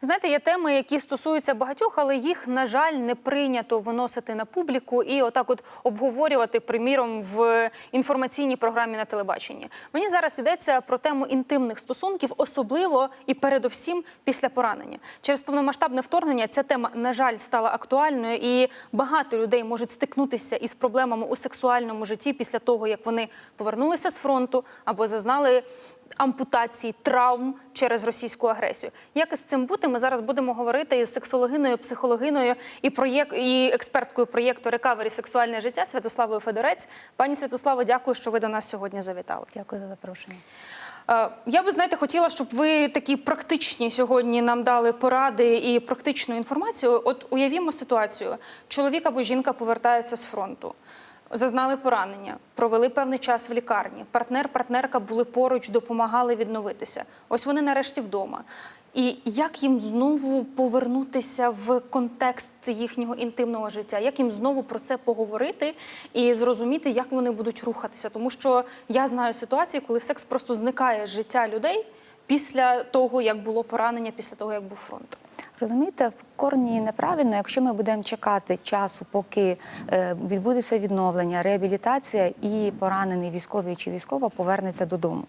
Знаєте, є теми, які стосуються багатьох, але їх, на жаль, не прийнято виносити на публіку і отак от обговорювати, приміром, в інформаційній програмі на телебаченні. Мені зараз йдеться про тему інтимних стосунків, особливо і передовсім після поранення. Через повномасштабне вторгнення ця тема, на жаль, стала актуальною, і багато людей можуть стикнутися із проблемами у сексуальному житті після того, як вони повернулися з фронту або зазнали ампутації, травм через російську агресію. Як із цим бути? Ми зараз будемо говорити із сексологиною, психологиною і проєкт і експерткою проєкту Рекавері сексуальне життя Святославою Федорець. Пані Святославо, дякую, що ви до нас сьогодні завітали. Дякую за запрошення. Е, Я би знаєте, хотіла, щоб ви такі практичні сьогодні нам дали поради і практичну інформацію. От уявімо ситуацію: чоловік або жінка повертається з фронту. Зазнали поранення, провели певний час в лікарні. Партнер, партнерка були поруч, допомагали відновитися. Ось вони нарешті вдома. І як їм знову повернутися в контекст їхнього інтимного життя? Як їм знову про це поговорити і зрозуміти, як вони будуть рухатися? Тому що я знаю ситуації, коли секс просто зникає з життя людей після того, як було поранення, після того, як був фронт. Розумієте, в корні неправильно, якщо ми будемо чекати часу, поки е, відбудеться відновлення, реабілітація і поранений військовий чи військова повернеться додому.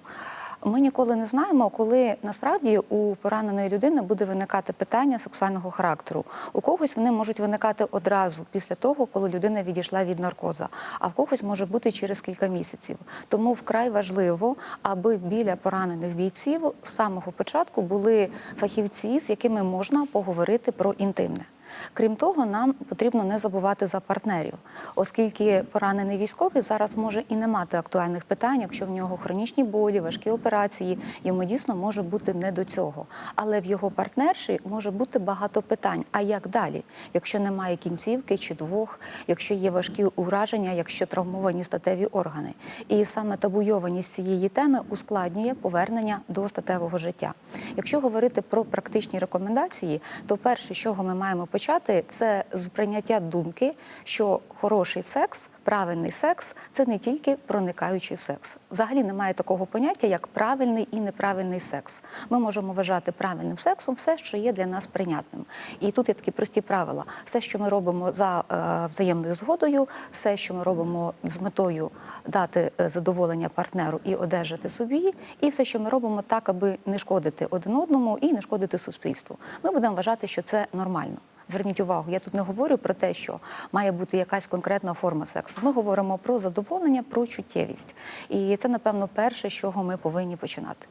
Ми ніколи не знаємо, коли насправді у пораненої людини буде виникати питання сексуального характеру. У когось вони можуть виникати одразу після того, коли людина відійшла від наркоза, а в когось може бути через кілька місяців. Тому вкрай важливо, аби біля поранених бійців з самого початку були фахівці, з якими можна поговорити про інтимне. Крім того, нам потрібно не забувати за партнерів, оскільки поранений військовий зараз може і не мати актуальних питань, якщо в нього хронічні болі, важкі операції, йому дійсно може бути не до цього. Але в його партнерші може бути багато питань. А як далі, якщо немає кінцівки чи двох, якщо є важкі ураження, якщо травмовані статеві органи? І саме табуйованість цієї теми ускладнює повернення до статевого життя. Якщо говорити про практичні рекомендації, то перше, з чого ми маємо почати, це з прийняття думки, що хороший секс, правильний секс це не тільки проникаючий секс. Взагалі немає такого поняття, як правильний і неправильний секс. Ми можемо вважати правильним сексом все, що є для нас прийнятним. І тут є такі прості правила: все, що ми робимо за е, взаємною згодою, все, що ми робимо з метою дати е, задоволення партнеру і одержати собі, і все, що ми робимо так, аби не шкодити один одному і не шкодити суспільству. Ми будемо вважати, що це нормально. Зверніть увагу, я тут не говорю про те, що має бути якась конкретна форма сексу. Ми говоримо про задоволення, про чуттєвість. І це, напевно, перше, з чого ми повинні починати.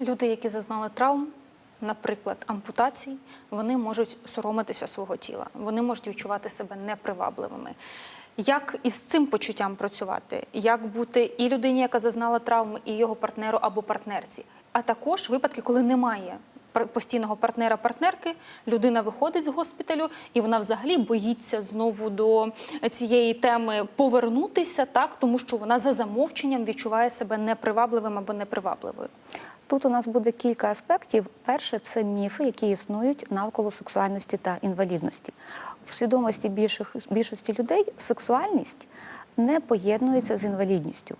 Люди, які зазнали травм, наприклад, ампутацій, вони можуть соромитися свого тіла, вони можуть відчувати себе непривабливими. Як із цим почуттям працювати? Як бути і людині, яка зазнала травми, і його партнеру або партнерці? А також випадки, коли немає постійного партнера-партнерки, людина виходить з госпіталю, і вона взагалі боїться знову до цієї теми повернутися, так тому що вона за замовченням відчуває себе непривабливим або непривабливою. Тут у нас буде кілька аспектів. Перше це міфи, які існують навколо сексуальності та інвалідності. В свідомості більших, більшості людей сексуальність не поєднується з інвалідністю.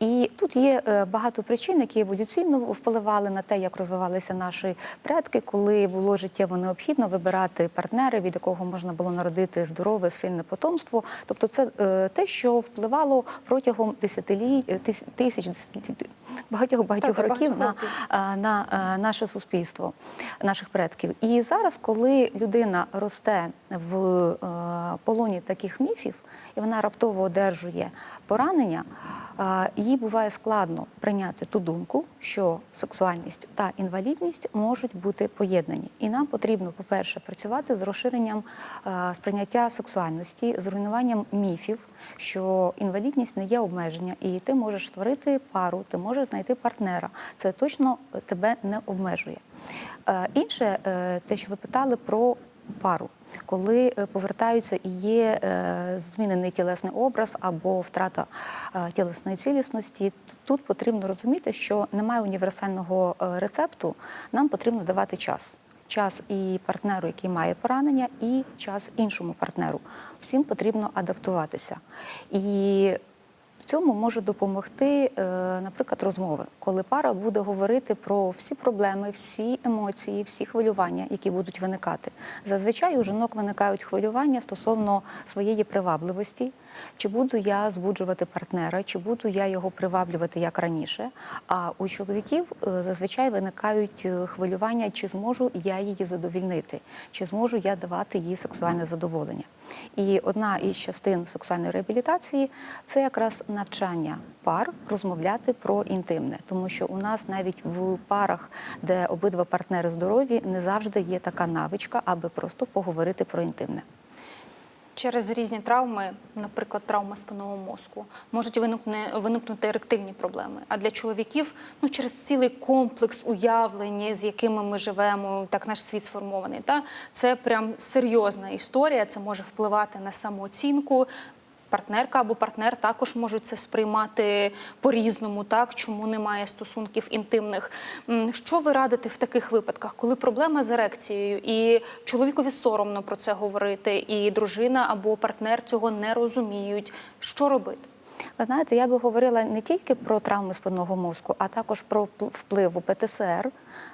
І тут є е, багато причин, які еволюційно впливали на те, як розвивалися наші предки, коли було життєво необхідно вибирати партнера, від якого можна було народити здорове, сильне потомство. Тобто, це е, те, що впливало протягом десятиліть, е, тисяч, десятиліть, багатьох багатьох Так, років багатьох на, на наше суспільство, наших предків. І зараз, коли людина росте в полоні таких міфів, і вона раптово одержує поранення, їй буває складно прийняти ту думку, що сексуальність та інвалідність можуть бути поєднані. І нам потрібно, по-перше, працювати з розширенням сприйняття сексуальності, з руйнуванням міфів, що інвалідність не є обмеження, і ти можеш створити пару, ти можеш знайти партнера. Це точно тебе не обмежує. Інше, е, те, що ви питали про пару. Коли е, повертаються і є е, змінений тілесний образ або втрата е, тілесної цілісності, тут потрібно розуміти, що немає універсального рецепту, нам потрібно давати час. Час і партнеру, який має поранення, і час іншому партнеру. Всім потрібно адаптуватися. І цьому може допомогти, е, наприклад, розмови, коли пара буде говорити про всі проблеми, всі емоції, всі хвилювання, які будуть виникати. Зазвичай у жінок виникають хвилювання стосовно своєї привабливості. Чи буду я збуджувати партнера, чи буду я його приваблювати як раніше? А у чоловіків е, зазвичай виникають е, хвилювання, чи зможу я її задовільнити, чи зможу я давати їй сексуальне задоволення. І одна із частин сексуальної реабілітації це якраз навчання пар розмовляти про інтимне, тому що у нас навіть в парах, де обидва партнери здорові, не завжди є така навичка, аби просто поговорити про інтимне. Через різні травми, наприклад, травма спинного мозку, можуть виникнути, еректильні проблеми. А для чоловіків ну, через цілий комплекс уявлень, з якими ми живемо, так наш світ сформований. Та? Це прям серйозна історія, це може впливати на самооцінку. Партнерка або партнер також можуть це сприймати по-різному, так чому немає стосунків інтимних. Що ви радите в таких випадках, коли проблема з ерекцією, і чоловікові соромно про це говорити, і дружина або партнер цього не розуміють? Що робити? Ви знаєте, я би говорила не тільки про травми спинного мозку, а також про пл- впливу ПТСР,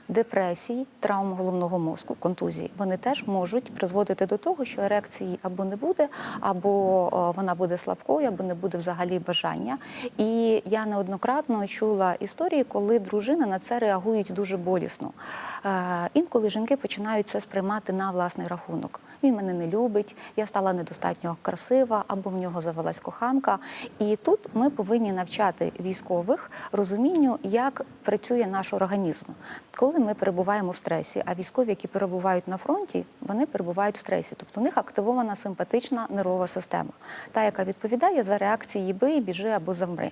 депресії, травм головного мозку, контузії. Вони теж можуть призводити до того, що ерекції або не буде, або вона буде слабкою, або не буде взагалі бажання. І я неоднократно чула історії, коли дружини на це реагують дуже болісно. Е, інколи жінки починають це сприймати на власний рахунок. Він мене не любить, я стала недостатньо красива, або в нього завелась коханка. І тут ми повинні навчати військових розумінню, як працює наш організм. Коли ми перебуваємо в стресі, а військові, які перебувають на фронті, вони перебувають в стресі, тобто у них активована симпатична нервова система, та яка відповідає за реакції бий, біжи або замри.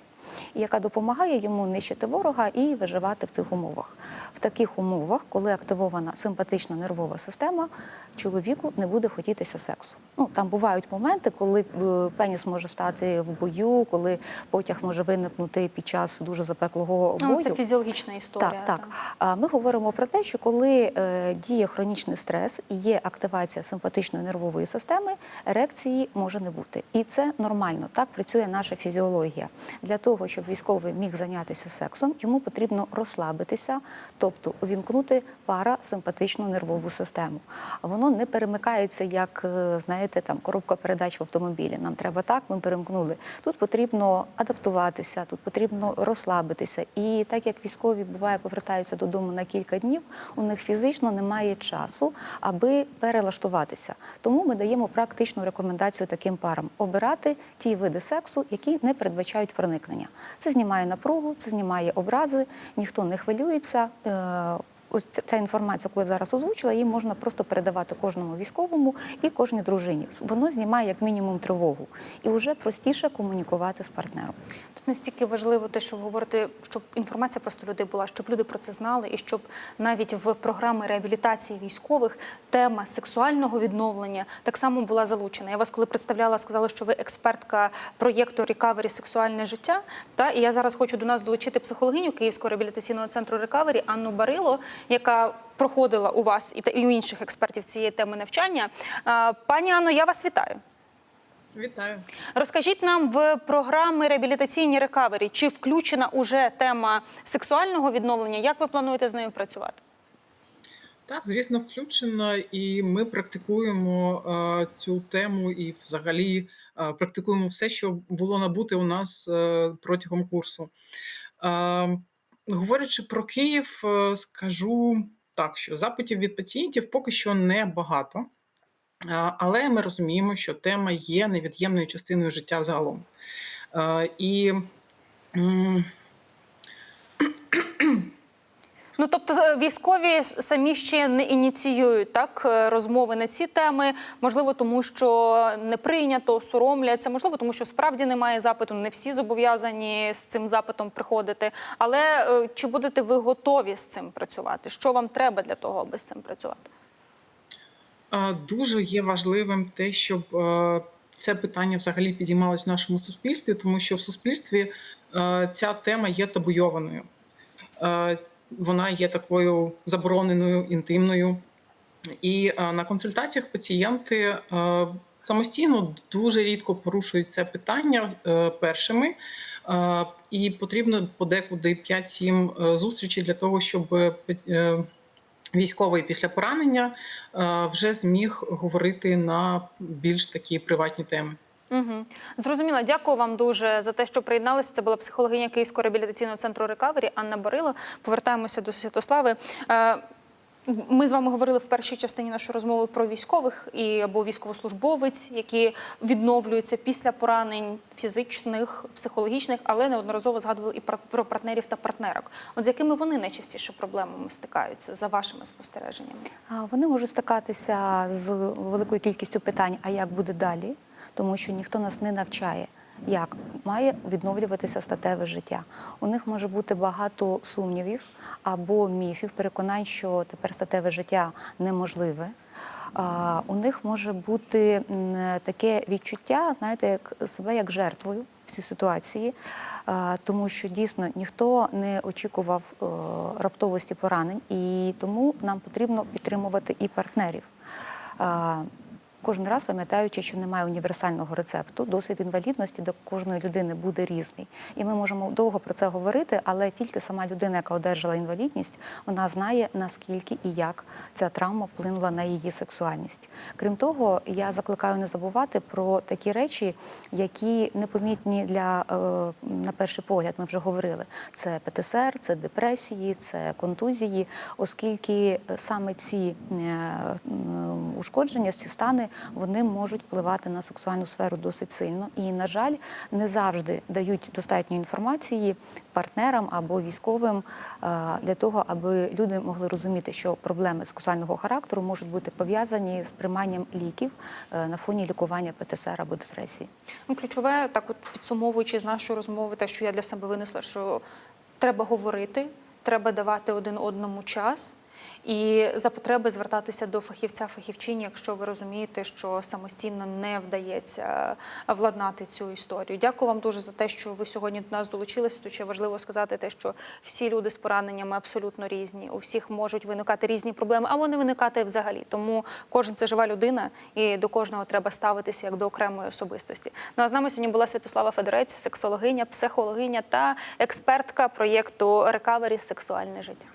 І яка допомагає йому нищити ворога і виживати в цих умовах. В таких умовах, коли активована симпатична нервова система, чоловіку не буде хотітися сексу. Ну там бувають моменти, коли е, пеніс може стати в бою, коли потяг може виникнути під час дуже запеклого бою. Ну, це фізіологічна історія. Так, так. А ми говоримо про те, що коли е, діє хронічний стрес і є активація симпатичної нервової системи, ерекції може не бути. І це нормально. Так працює наша фізіологія. Для того, щоб військовий міг зайнятися сексом, йому потрібно розслабитися, тобто увімкнути парасимпатичну нервову систему. Воно не перемикається, як е, знаєте, там коробка передач в автомобілі. Нам треба так, ми перемкнули. Тут потрібно адаптуватися, тут потрібно розслабитися. І так як військові буває повертаються додому на кілька днів, у них фізично немає часу, аби перелаштуватися. Тому ми даємо практичну рекомендацію таким парам обирати ті види сексу, які не передбачають проникнення. Це знімає напругу, це знімає образи, ніхто не хвилюється. Ось ця- ця інформація, яку я зараз озвучила, її можна просто передавати кожному військовому і кожній дружині. Воно знімає як мінімум тривогу і вже простіше комунікувати з партнером. Тут настільки важливо те, що ви говорите, щоб інформація просто людей була, щоб люди про це знали, і щоб навіть в програми реабілітації військових тема сексуального відновлення так само була залучена. Я вас, коли представляла, сказала, що ви експертка проєкту Рекавері сексуальне життя. Та і я зараз хочу до нас долучити психологиню Київського реабілітаційного центру Рекавері Анну Барило, яка проходила у вас і у інших експертів цієї теми навчання. Пані Анно, я вас вітаю. Вітаю. Розкажіть нам в програми реабілітаційні рекавері, чи включена уже тема сексуального відновлення? Як ви плануєте з нею працювати? Так, звісно, включено, і ми практикуємо е, цю тему і взагалі е, практикуємо все, що було набуте у нас е, протягом курсу. Е, говорячи про Київ, е, скажу так, що запитів від пацієнтів поки що не багато. Е, Але ми розуміємо, що тема є невід'ємною частиною життя взагалом. Е, І Ну тобто е, військові самі ще не ініціюють так е, розмови на ці теми. Можливо, тому що не прийнято, соромляться. Можливо, тому що справді немає запиту. Не всі зобов'язані з цим запитом приходити. Але е, чи будете ви готові з цим працювати? Що вам треба для того, аби з цим працювати? Дуже є важливим те, щоб це питання взагалі підіймалось в нашому суспільстві, тому що в суспільстві ця тема є табуйованою. Вона є такою забороненою, інтимною. І е, на консультаціях пацієнти е, самостійно дуже рідко порушують це питання е, першими. І потрібно подекуди 5-7 зустрічей для того, щоб військовий після поранення вже зміг говорити на більш такі приватні теми. Угу. Зрозуміла. Дякую вам дуже за те, що приєдналися. Це була психологиня Київського реабілітаційного центру Рекавері Анна Борило. Повертаємося до Святослави. Е, Ми з вами говорили в першій частині нашої розмови про військових і або військовослужбовець, які відновлюються після поранень фізичних, психологічних, але неодноразово згадували і про партнерів та партнерок. От з якими вони найчастіше проблемами стикаються за вашими спостереженнями? А Вони можуть стикатися з великою кількістю питань, а як буде далі, тому що ніхто нас не навчає. Як має відновлюватися статеве життя? У них може бути багато сумнівів або міфів, переконань, що тепер статеве життя неможливе. У них може бути таке відчуття, знаєте, як себе як жертвою в цій ситуації, тому що дійсно ніхто не очікував е, раптовості поранень, і тому нам потрібно підтримувати і партнерів. Кожен раз пам'ятаючи, що немає універсального рецепту, досвід інвалідності до кожної людини буде різний. І ми можемо довго про це говорити, але тільки сама людина, яка одержала інвалідність, вона знає наскільки і як ця травма вплинула на її сексуальність. Крім того, я закликаю не забувати про такі речі, які непомітні для е, на перший погляд. Ми вже говорили. Це ПТСР, це депресії, це контузії, оскільки саме ці е, ушкодження, ці стани, вони можуть впливати на сексуальну сферу досить сильно. І, на жаль, не завжди дають достатньо інформації партнерам або військовим е, для того, аби люди могли розуміти, що проблеми сексуального характеру можуть бути пов'язані з прийманням ліків е, на фоні лікування ПТСР або депресії. Ну, ключове, так от підсумовуючи з нашої розмови, те, що я для себе винесла, що треба говорити, треба давати один одному час. І за потреби звертатися до фахівця фахівчині, якщо ви розумієте, що самостійно не вдається владнати цю історію. Дякую вам дуже за те, що ви сьогодні до нас долучилися. Тут ще важливо сказати те, що всі люди з пораненнями абсолютно різні. У всіх можуть виникати різні проблеми, або не виникати взагалі. Тому кожен це жива людина, і до кожного треба ставитися як до окремої особистості. Ну а з нами сьогодні була Святослава Федорець, сексологиня, психологиня та експертка проєкту Рекавері сексуальне життя.